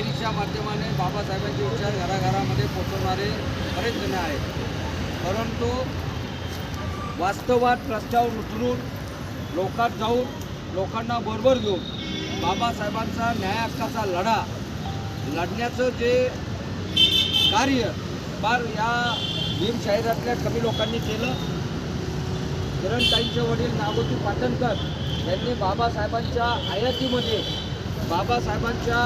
शाहिरीच्या माध्यमाने बाबासाहेबांचे विचार घराघरामध्ये पोचवणारे बरेच जण आहेत. परंतु वास्तवात प्रस्ताव उतरून लोकात जाऊन लोकांना बरोबर घेऊन बाबासाहेबांचा न्याय हक्काचा लढा लढण्याचं जे कार्य फार या भीम शहरातल्या कमी लोकांनी केलं किरणताईंचे वडील नागोजी पाटणकर यांनी बाबासाहेबांच्या आयातीमध्ये बाबासाहेबांच्या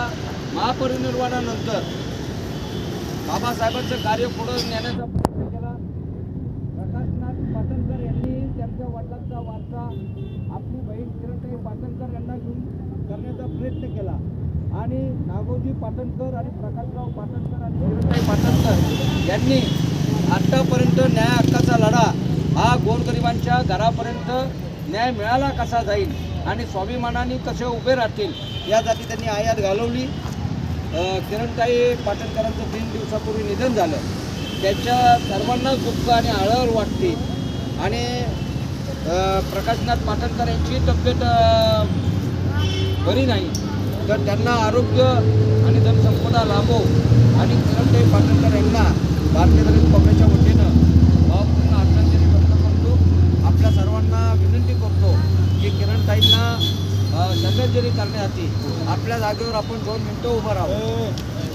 महापरिनिर्वाणानंतर बाबासाहेबांचं कार्य पुढं नेण्याचा प्रयत्न केला. प्रकाशनाथ पाटणकर यांनी त्यांच्या वडिलांचा वारसा आपली बहीण किरणताई पाटणकर यांना घेऊन करण्याचा प्रयत्न केला. आणि नागोजी पाटणकर आणि प्रकाशराव पाटणकर आणि किरणताई पाटणकर यांनी आत्तापर्यंत न्याय हक्काचा लढा हा गोरगरिबांच्या घरापर्यंत न्याय मिळाला कसा जाईल? आणि स्वाभिमानाने कसे उभे राहतील यासाठी त्यांनी आयात घालवली. किरणताई पाटणकरांचं तीन दिवसापूर्वी निधन झालं. त्याच्या सर्वांनाच दुःख आणि आळळ वाटते. आणि प्रकाशनाथ पाटणकर यांची तब्येत बरी नाही. तर त्यांना आरोग्य आणि धनसंपदा लाभो. आणि किरणताई पाटणकर यांना भारतीय जनता काँग्रेसच्या किरणताईंना श्रद्धांजली करण्यासाठी आपल्या जागेवर आपण दोन मिनटं उभं राहू.